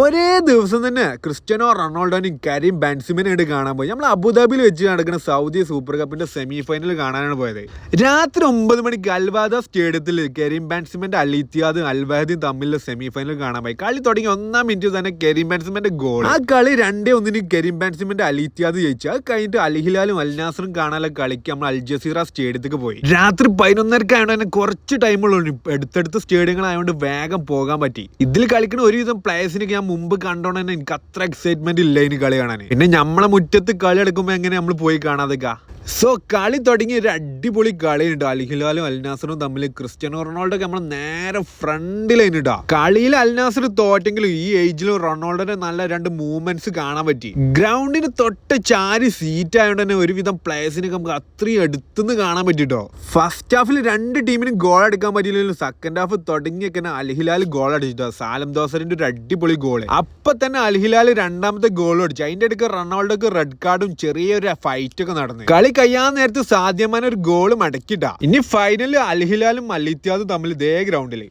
ഒരേ ദിവസം തന്നെ ക്രിസ്ത്യനോ റൊണാൾഡോനും കരീം ബാൻസിമിനായിട്ട് കാണാൻ പോയി. നമ്മൾ അബുദാബിയിൽ വെച്ച് നടക്കുന്ന സൗദി സൂപ്പർ കപ്പിന്റെ സെമി ഫൈനൽ കാണാനാണ് പോയത്. രാത്രി ഒമ്പത് മണിക്ക് അൽവാദ സ്റ്റേഡിയത്തിൽ കരീം ബാൻസിമന്റെ അലിത്യാദും അൽവാദിയും തമ്മിലുള്ള സെമി ഫൈനൽ കാണാൻ പോയി. കളി തുടങ്ങി ഒന്നാം മിനിറ്റ് തന്നെ കരീം ബാൻസിമന്റെ ഗോൾ ആ കളി രണ്ടേ ഒന്നിന് കരീം ബാൻസിമന്റെ അലിത്യാദ് ജയിച്ചു. അത് കഴിഞ്ഞിട്ട് അൽഹിലാലും അൽനാസറും കാണാനുള്ള കളിക്ക് നമ്മൾ അൽജസീറ സ്റ്റേഡിയത്തേക്ക് പോയി. രാത്രി പതിനൊന്നരക്ക് ആയതുകൊണ്ട് തന്നെ കുറച്ച് ടൈമുള്ളൂ എടുത്തടുത്ത സ്റ്റേഡിയങ്ങളായതുകൊണ്ട് വേഗം പോകാൻ പറ്റി. ഇതിൽ കളിക്കുന്ന ഒരുവിധം പ്ലേയേഴ്സിനൊക്കെ ഞാൻ മുമ്പ് കണ്ടോണ്ട് തന്നെ എനിക്ക് അത്ര എക്സൈറ്റ്മെന്റ് ഇല്ല ഇനി കളി കാണാൻ പിന്നെ നമ്മളെ മുറ്റത്ത് കളി എടുക്കുമ്പോൾ എങ്ങനെ നമ്മൾ പോയി കാണാതെക്കാ? സോ കളി തുടങ്ങി ഒരു അടിപൊളി കളിയുണ്ട്. അൽഹിലാലും അൽനാസറും തമ്മിൽ ക്രിസ്ത്യാനോ റൊണാൾഡോ നമ്മൾ നേരെ ഫ്രണ്ടിലായിട്ടാ കളിയിൽ അൽനാസർ തോറ്റെങ്കിലും ഈ ഏജിലും റൊണാൾഡോന്റെ നല്ല രണ്ട് മൂവ്മെന്റ്സ് കാണാൻ പറ്റി. ഗ്രൗണ്ടിന് തൊട്ട് ചാരി സീറ്റ് ആയതുകൊണ്ട് തന്നെ ഒരുവിധം പ്ലേയേഴ്സിനൊക്കെ നമുക്ക് അത്രയും അടുത്തുനിന്ന് കാണാൻ പറ്റിട്ടോ. ഫസ്റ്റ് ഹാഫിൽ രണ്ട് ടീമിനും ഗോൾ അടിക്കാൻ പറ്റിയില്ലെങ്കിലും സെക്കൻഡ് ഹാഫ് തുടങ്ങിയൊക്കെ അൽഹിലാൽ ഗോൾ അടിച്ചിട്ടോ. സാലം ദോസറിന്റെ ഒരു അടിപൊളി ഗോൾ അപ്പൊ തന്നെ അൽഹിലാൽ രണ്ടാമത്തെ ഗോൾ അടിച്ചു. അതിന്റെ അടുക്ക് റൊണാൾഡോക്ക് റെഡ് കാർഡും ചെറിയൊരു ഫൈറ്റ് ഒക്കെ നടന്നു. കളി കഴിയാൻ നേരത്ത് സാധ്യമായ ഒരു ഗോൾ മടക്കിട്ടാ ഇനി ഫൈനലിൽ അൽഹിലാലും അലിത്യാദും തമ്മിൽ ഇതേ ഗ്രൗണ്ടിൽ